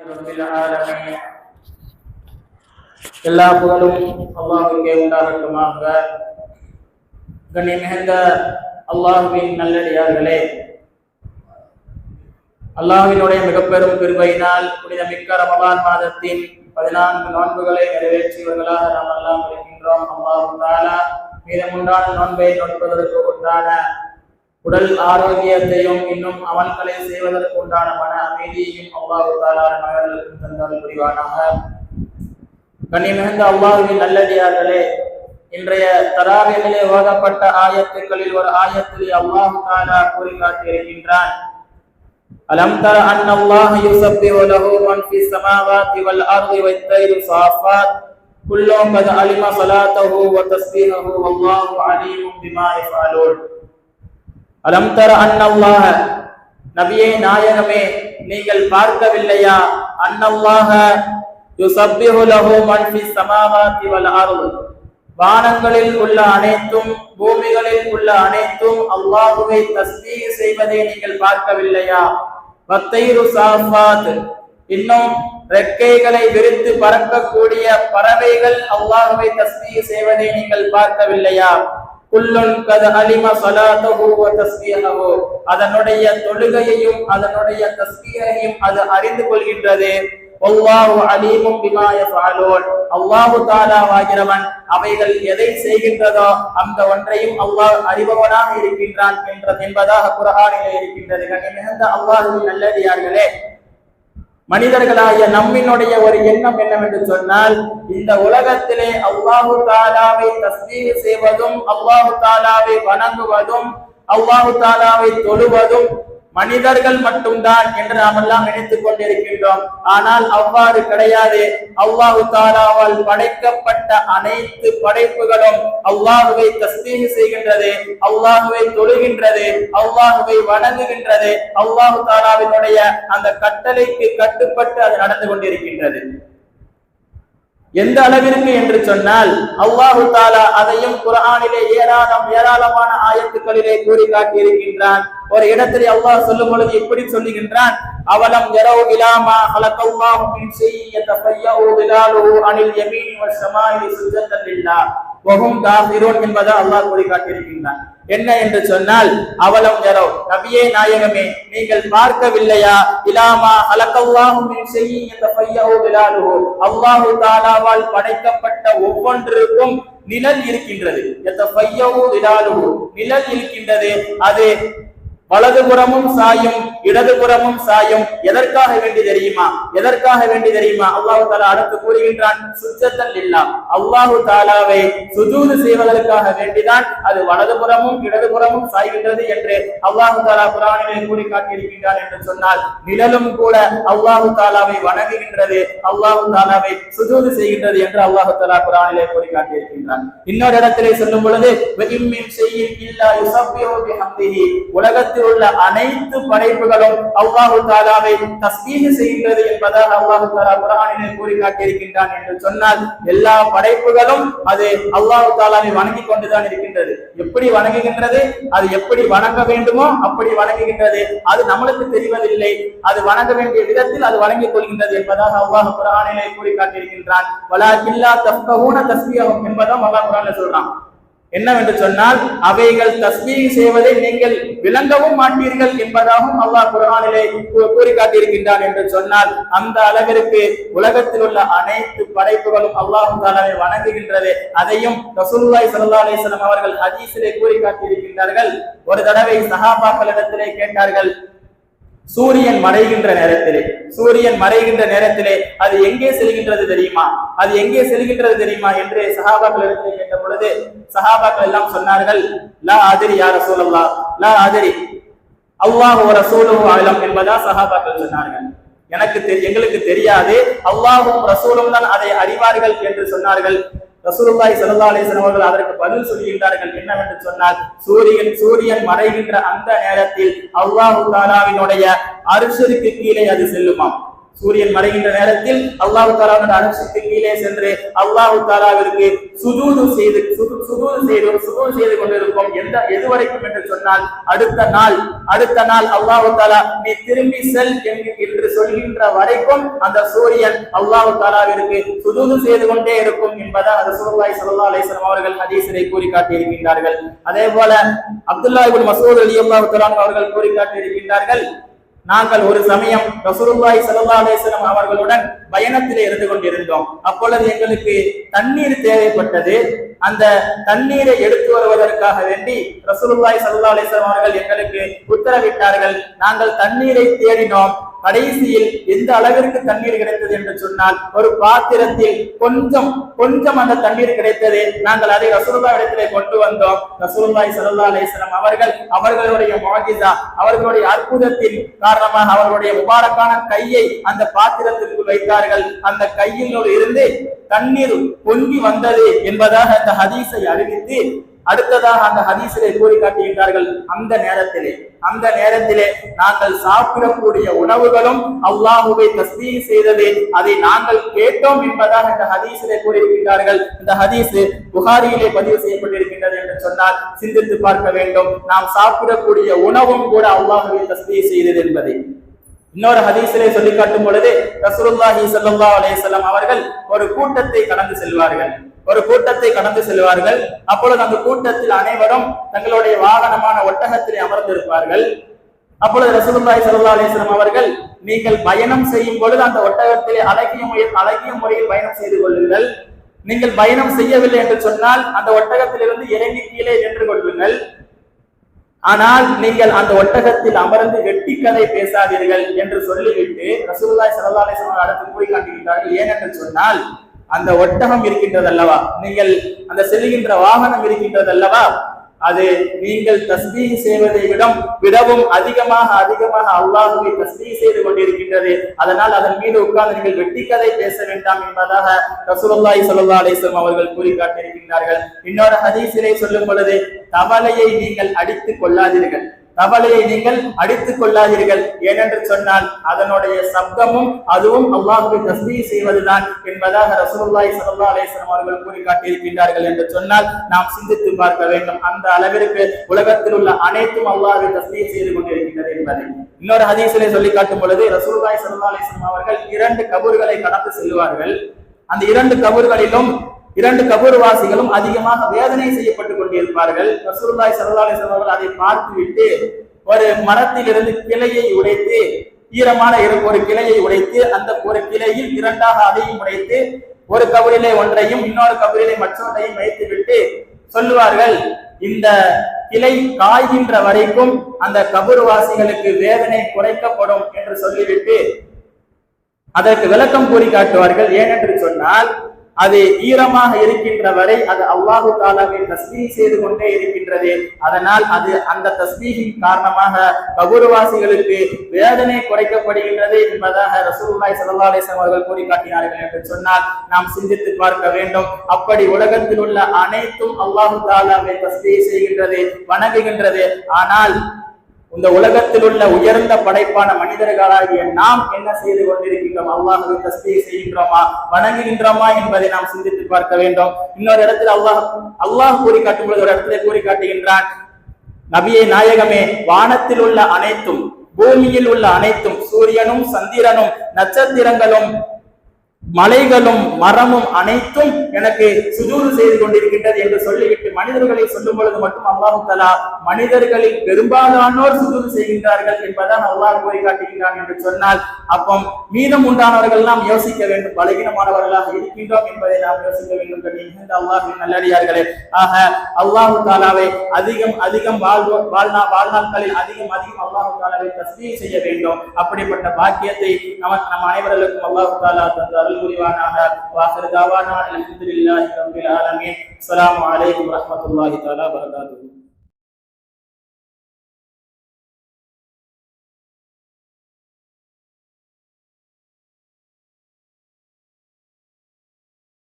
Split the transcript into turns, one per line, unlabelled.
رب العالمين எல்லா புகழும் அல்லாஹுக்கே உண்டாகட்டுமாக கண்ணி மிகுந்த அல்லாஹுவின் நல்லடியார்களே அல்லாஹ்வினுடைய மிக பெரும் கிருபையினால் புனித மிக்க ரமலான் மாதத்தின் பதினான்கு நோன்புகளை நிறைவேற்றியவர்களாக நாம் எல்லாம் இருக்கின்றோம் அல்லாஹு தாலா மீதமுண்டான நோன்பை நோன்பதற்கு உண்டான உடல் ஆரோக்கியத்தையும் இன்னும் அவன்களை செய்வதற்குண்டான மன அமைதியையும் அவ்வாறு தாராள மகர்களுக்கும் தந்தால் புரிவானாக. கனிமிகுந்த அவ்வாவின் நல்லடியார்களே இன்றைய தராவிகளே ஓதப்பட்ட ஆயத்துக்களில் ஒரு ஆயத்தில் அல்லாஹு தாலா கூறி காட்டியிருக்கின்றான் அலம் தர அன் அல்லாஹ் யுசப்பி வலஹு மன் ஃபி சமாவாதி வல் அர்தி வைத்தைரு சாஃபாத். குல்லோம் கத் அலிம சலாத்தஹு வ தஸ்பீஹஹு வல்லாஹு அலீமும் பிமா யஃபாலூன் அலம் தர அன்னல்லாஹ. நபியே நாயகமே நீங்கள் பார்க்கவில்லையா? அன்னல்லாஹ யுசப்பிஹு லஹு மன் ஃபிஸ் சமாவாதி வானங்களில் உள்ள அனைத்தும் பூமிகளில் உள்ள அனைத்தும் அல்லாஹுவை தஸ்பீ செய்வதை நீங்கள் பார்க்கவில்லையா? வத்தைரு சாஃபாத். இன்னும் ரெக்கைகளை விரித்து பறக்கக்கூடிய பறவைகள் அல்லாஹுவை தஸ்பீ செய்வதை நீங்கள் பார்க்கவில்லையா? அதனுடைய தொழுகையையும் அதனுடைய தஸ்பீஹையும் அது அறிந்து கொள்கின்றது. அல்லாஹு அலீமும் பிமா யஃபஅலூன் அல்லாஹு தஆலாவாகிறவன் அவைகள் எதை செய்கின்றதோ அந்த ஒன்றையும் அல்லாஹ் அறிபவனாக இருக்கின்றான் என்ற என்பதாக குர்ஆனிலே இருக்கின்றது. மிகுந்த அல்லாஹ்வின் நல்லடியார்களே மனிதர்களாகிய நம்மினுடைய ஒரு எண்ணம் என்னவென்று சொன்னால் இந்த உலகத்திலே அவ்வாஹு தாலாவை தஸ்மீக செய்வதும் அவ்வாஹு தாலாவை வணங்குவதும் அவ்வாஹு தாலாவை தொழுவதும் மனிதர்கள் மட்டும்தான் என்று நாம் எல்லாம் நினைத்துக் கொண்டிருக்கின்றோம். ஆனால் அவ்வாறு கிடையாது. அல்லாஹு தாலாவால் படைக்கப்பட்ட அனைத்து படைப்புகளும் அவ்வாறுவை தஸ்மீக செய்கின்றது அவ்வாறுவை தொழுகின்றது அவ்வாறுவை வணங்குகின்றது. அவ்வாவு தாலாவினுடைய அந்த கட்டளைக்கு கட்டுப்பட்டு அது நடந்து கொண்டிருக்கின்றது. எந்த அளவிற்கு என்று சொன்னால் அல்லாஹு தாலா அதையும் குரானிலே ஏராளம் ஏராளமான ஆயத்துக்களிலே கூறி காட்டியிருக்கின்றான் ஒரு இடத்திலே அல்லாஹ் சொல்லும் பொழுது இப்படி சொல்லுகின்றான் அவலம் யரவு இலாமா ஹலகல்லாஹு மின் ஷைஇன் யதஃபய்யு பிலாலுஹு அனில் யமீனி வஸ் ஷமாஇலி சுஜ்ஜதன் லில்லாஹ். வஹும் காபிரோன் என்பதை அல்லாஹ் கூறி காட்டியிருக்கின்றான் என்ன என்று சொன்னால் அவலம் யரோ? நபியே நாயகமே நீங்கள் பார்க்கவில்லையா? இலாமா ஹலகல்லாஹு மின் ஷைஇன் யதஃபய்யு திலாலுஹு அல்லாஹ் தஆலாவால் படைக்கப்பட்ட ஒவ்வொன்றுக்கும் நிழல் இருக்கின்றது. யதஃபய்யு திலாலுஹு நிழல் இருக்கின்றது. அது வலதுபுறமும் சாயும் இடதுபுறமும் சாயும். எதற்காக வேண்டி தெரியுமா? எதற்காக வேண்டி தெரியுமா? அல்லாஹு தாலா அடுத்து கூறுகின்றான் சுத்தத்தல் இல்லா அல்லாஹு தாலாவை சுஜூது செய்வதற்காக வேண்டிதான் அது வலதுபுறமும் இடதுபுறமும் சாய்கின்றது என்று அல்லாஹு தாலா குரானிலே கூறி காட்டியிருக்கின்றார் என்று சொன்னால் நிழலும் கூட அல்லாஹு தாலாவை வணங்குகின்றது அல்லாஹு தாலாவை சுஜூது செய்கின்றது என்று அல்லாஹு தாலா குரானிலே கூறி காட்டியிருக்கின்றார் இன்னொரு இடத்திலே சொல்லும் பொழுது உலகத்தில் உள்ள அனைத்து படைப்புகள் படைப்புகளும் அல்லாஹு தாலாவை தஸ்மீக செய்கின்றது என்பதாக அல்லாஹு தாலா குரானிலே கூறி காட்டியிருக்கின்றான் என்று சொன்னால் எல்லா படைப்புகளும் அது அல்லாஹு தாலாவை வணங்கி கொண்டுதான் இருக்கின்றது. எப்படி வணங்குகின்றது? அது எப்படி வணங்க வேண்டுமோ அப்படி வணங்குகின்றது. அது நம்மளுக்கு தெரிவதில்லை. அது வணங்க வேண்டிய விதத்தில் அது வணங்கிக் கொள்கின்றது என்பதாக அல்லாஹ் குரானிலே கூறி காட்டியிருக்கின்றான். வலா கில்லா தஸ்கூன தஸ்மியம் என்பதும் அல்லாஹ் குரானில் சொல்றான். என்னவென்று சொன்னால் அவைகள் தஸ்மீ செய்வதை நீங்கள் விளங்கவும் மாட்டீர்கள் என்பதாகவும் அல்லாஹ் குரானிலே கூறி காட்டியிருக்கின்றான் என்று சொன்னால் அந்த அளவிற்கு உலகத்தில் உள்ள அனைத்து படைப்புகளும் அல்லாஹு தாலாவை வணங்குகின்றது அதையும் ரசூல்லாய் சல்லா அலிஸ்லாம் அவர்கள் ஹதீஸிலே கூறி காட்டியிருக்கின்றார்கள் ஒரு தடவை சஹாபாக்களிடத்திலே கேட்டார்கள் சூரியன் மறைகின்ற நேரத்திலே சூரியன் மறைகின்ற நேரத்திலே அது எங்கே செல்கின்றது தெரியுமா? அது எங்கே செல்கின்றது தெரியுமா? என்று சஹாபாக்கள் இடத்திலே கேட்ட பொழுது சஹாபாக்கள் எல்லாம் சொன்னார்கள் லா ஆதிரி யார சூழல்லா லா ஆதிரி அல்லாஹ் ஒரு ரசூலும் ஆலம் என்பதா சஹாபாக்கள் சொன்னார்கள். எனக்கு எங்களுக்கு தெரியாது அல்லாஹும் ரசூலும் தான் அதை அறிவார்கள் என்று சொன்னார்கள். ரசூலுல்லாய் ஸல்லல்லாஹு அலைஹி அவர்கள் அதற்கு பதில் சொல்கின்றார்கள். என்னவென்று சொன்னால் சூரியன் சூரியன் மறைகின்ற அந்த நேரத்தில் அல்லாஹு தாலாவினுடைய அரிசருக்கு கீழே அது செல்லுமாம். சூரியன் மறைகின்ற நேரத்தில் அல்லாஹு தாலாவின் அரசுக்கு கீழே சென்று அல்லாஹு தாலாவிற்கு சுதூது செய்து சுதூது செய்து சுதூது செய்து கொண்டிருக்கும் எந்த எது வரைக்கும் என்று சொன்னால் அடுத்த நாள் அடுத்த நாள் அல்லாஹு தாலா நீ திரும்பி செல் என்று- என்று சொல்கின்ற வரைக்கும் அந்த சூரியன் அல்லாஹு தாலாவிற்கு சுதூது செய்து கொண்டே இருக்கும் என்பதை அது சுருவாய் அலைஹி வஸல்லம் அவர்கள் ஹதீசரை கூறி காட்டியிருக்கின்றார்கள் அதே போல அப்துல்லா இப்னு மசூத் ரலியல்லாஹு தஆலா அவர்கள் கூறி காட்டியிருக்கின்றார்கள் நாங்கள் ஒரு சமயம் ரசூலுல்லாஹி ஸல்லல்லாஹு அவர்களுடன் பயணத்திலே இருந்து கொண்டிருந்தோம். அப்பொழுது எங்களுக்கு தண்ணீர் தேவைப்பட்டது. அந்த தண்ணீரை எடுத்து வருவதற்காக வேண்டி ரசூலுல்லாஹி ஸல்லல்லாஹு அவர்கள் எங்களுக்கு உத்தரவிட்டார்கள். நாங்கள் தண்ணீரை தேடினோம். கடைசியில் எந்த அளவிற்கு தண்ணீர் கிடைத்தது என்று சொன்னால் ஒரு பாத்திரத்தில் கொஞ்சம் கொஞ்சம் அந்த தண்ணீர் கிடைத்தது நாங்கள் அதை ரசூலுல்லாஹ் இடத்திலே கொண்டு வந்தோம். ரசூலுல்லாஹி ஸல்லல்லாஹு அலைஹி அவர்கள் அவர்களுடைய மாஜிதா அவர்களுடைய அற்புதத்தின் காரணமாக அவர்களுடைய முபாரக்கான கையை அந்த பாத்திரத்திற்குள் வைத்தார்கள். அந்த கையில் இருந்து தண்ணீர் பொங்கி வந்தது என்பதாக அந்த ஹதீஸை அறிவித்து அடுத்ததாக அந்த ஹதீசிலே கூறி காட்டுகின்றார்கள் அந்த நேரத்திலே அந்த நேரத்திலே நாங்கள் சாப்பிடக்கூடிய உணவுகளும் அல்லாஹுவை தஸ்மீ செய்தது அதை நாங்கள் கேட்டோம் என்பதாக இந்த ஹதீசிலே கூறியிருக்கின்றார்கள். இந்த ஹதீஸ் புகாரியிலே பதிவு செய்யப்பட்டிருக்கின்றது என்று சொன்னால் சிந்தித்து பார்க்க வேண்டும். நாம் சாப்பிடக்கூடிய உணவும் கூட அல்லாஹுவை தஸ்மீ செய்தது என்பதை. இன்னொரு ஹதீசிலே சொல்லி காட்டும் பொழுது ரசூலுல்லாஹி சல்லா அலேசல்லாம் அவர்கள் ஒரு கூட்டத்தை கடந்து செல்வார்கள். ஒரு கூட்டத்தை கடந்து செல்வார்கள். அப்பொழுது அந்த கூட்டத்தில் அனைவரும் தங்களுடைய வாகனமான ஒட்டகத்திலே அமர்ந்திருப்பார்கள். அப்பொழுது ரசூலுல்லாஹி சல்லா அலிஸ்லாம் அவர்கள் நீங்கள் பயணம் செய்யும் பொழுது அந்த ஒட்டகத்திலே அழகிய முறையில் அழகிய முறையில் பயணம் செய்து கொள்ளுங்கள். நீங்கள் பயணம் செய்யவில்லை என்று சொன்னால் அந்த ஒட்டகத்திலிருந்து இறங்கி கீழே நின்று கொள்ளுங்கள். ஆனால் நீங்கள் அந்த ஒட்டகத்தில் அமர்ந்து வெட்டி கதை பேசாதீர்கள் என்று சொல்லிவிட்டு ரசூலுல்லாய் சல்லா அலிஸ்லாம் அடுத்து கூறி காட்டுகின்றார்கள். ஏனென்று சொன்னால் அந்த ஒட்டகம் இருக்கின்றது அல்லவா நீங்கள் அந்த செல்லுகின்ற வாகனம் இருக்கின்றது அல்லவா அது நீங்கள் தஸ்பீஹ் செய்வதை விடம் விடவும் அதிகமாக அதிகமாக அல்லாஹுவை தஸ்பீஹ் செய்து கொண்டிருக்கின்றது. அதனால் அதன் மீது உட்கார்ந்து நீங்கள் வெட்டி கதை பேச வேண்டாம் என்பதாக ரசூலுல்லாய் ஸல்லல்லாஹு அலிஸ்லம் அவர்கள் கூறி காட்டியிருக்கின்றார்கள் இன்னொரு ஹதீசிலே சொல்லும் பொழுது தவளையை நீங்கள் அடித்துக் கொள்ளாதீர்கள். கவலையை நீங்கள் அடித்துக் கொள்ளாதீர்கள். ஏனென்று சொன்னால் அதனுடைய சப்தமும் அதுவும் அல்லாஹுக்கு தஸ்பீஹ் செய்வதுதான் என்பதாக ரசூலுல்லாஹி சல்லா அலேஸ்வரம் அவர்கள் கூறி காட்டியிருக்கின்றார்கள் என்று சொன்னால் நாம் சிந்தித்து பார்க்க வேண்டும். அந்த அளவிற்கு உலகத்தில் உள்ள அனைத்தும் அல்லாஹு தஸ்பீஹ் செய்து கொண்டிருக்கின்றது என்பதை. இன்னொரு ஹதீஸிலே சொல்லி காட்டும் பொழுது ரசூலுல்லாஹி சல்லா அலேஸ்வரம் அவர்கள் இரண்டு கபூர்களை கடந்து செல்வார்கள் அந்த இரண்டு கபூர்களிலும் இரண்டு கபூர்வாசிகளும் அதிகமாக வேதனை செய்யப்பட்டுக் கொண்டிருப்பார்கள். ரசூலுல்லாஹி சரலாலை அலைஹி அவர்கள் அதை பார்த்துவிட்டு ஒரு மரத்திலிருந்து கிளையை உடைத்து ஈரமான ஒரு கிளையை உடைத்து அந்த ஒரு கிளையில் இரண்டாக அதையும் உடைத்து ஒரு கபரிலே ஒன்றையும் இன்னொரு கபரிலே மற்றொன்றையும் வைத்துவிட்டு சொல்லுவார்கள் இந்த கிளை காய்கின்ற வரைக்கும் அந்த கபூர்வாசிகளுக்கு வேதனை குறைக்கப்படும் என்று சொல்லிவிட்டு அதற்கு விளக்கம் கூறி காட்டுவார்கள். ஏனென்று சொன்னால் அது ஈரமாக இருக்கின்ற வரை அது அல்லாஹு தாலாவை தஸ்மீ செய்து கொண்டே இருக்கின்றது. அதனால் அது அந்த தஸ்மீகின் காரணமாக கபூர்வாசிகளுக்கு வேதனை குறைக்கப்படுகின்றது என்பதாக ரசூல்லாய் சல்லா அலைஹி அவர்கள் கூறி காட்டினார்கள் என்று சொன்னால் நாம் சிந்தித்து பார்க்க வேண்டும். அப்படி உலகத்தில் உள்ள அனைத்தும் அல்லாஹு தாலாவை தஸ்மீ செய்கின்றது வணங்குகின்றது. ஆனால் இந்த உலகத்தில் உள்ள உயர்ந்த படைப்பான மனிதர்களாகிய நாம் என்ன செய்து கொண்டிருக்கின்றோம்? அல்லாஹுவை தஸ்பீஹ் செய்கின்றோமா? வணங்குகின்றோமா என்பதை நாம் சிந்தித்து பார்க்க வேண்டும். இன்னொரு இடத்தில் அல்லாஹ் அல்லாஹ் கூறி காட்டும் பொழுது ஒரு இடத்திலே கூறி காட்டுகின்றான். நபியை நாயகமே வானத்தில் உள்ள அனைத்தும் பூமியில் உள்ள அனைத்தும் சூரியனும் சந்திரனும் நட்சத்திரங்களும் மலைகளும் மரமும் அனைத்தும் எனக்கு சுதூறு செய்து கொண்டிருக்கின்றது என்று சொல்லிவிட்டு மனிதர்களை சொல்லும் பொழுது மட்டும் அல்லாஹு தலா மனிதர்களில் பெரும்பாலானோர் சுதூறு செய்கின்றார்கள் என்பதான் அல்லாஹ் கோரி காட்டுகின்றான் என்று சொன்னால் அப்போ மீதம் உண்டானவர்கள் நாம் யோசிக்க வேண்டும் பலகீனமானவர்களாக இருக்கின்றோம் என்பதை நாம் யோசிக்க வேண்டும் என்று அல்லாஹ் அல்லாஹின் நல்லடியார்களே. ஆக அல்லாஹு தாலாவை அதிகம் அதிகம் வாழ்வோ வாழ்நா வாழ்நாட்களில் அதிகம் அதிகம் அல்லாஹு தாலாவை தஸ்மீ செய்ய வேண்டும். அப்படிப்பட்ட பாக்கியத்தை நமக்கு நம் அனைவர்களுக்கும் அல்லாஹு தாலா தந்தார்கள். அருள் புரிவானாக. வாசல் தாவானா அல்ஹம்துலில்லாஹி ரப்பில் ஆலமீன். அஸ்ஸலாமு அலைக்கும் வரஹ்மத்துல்லாஹி தஆலா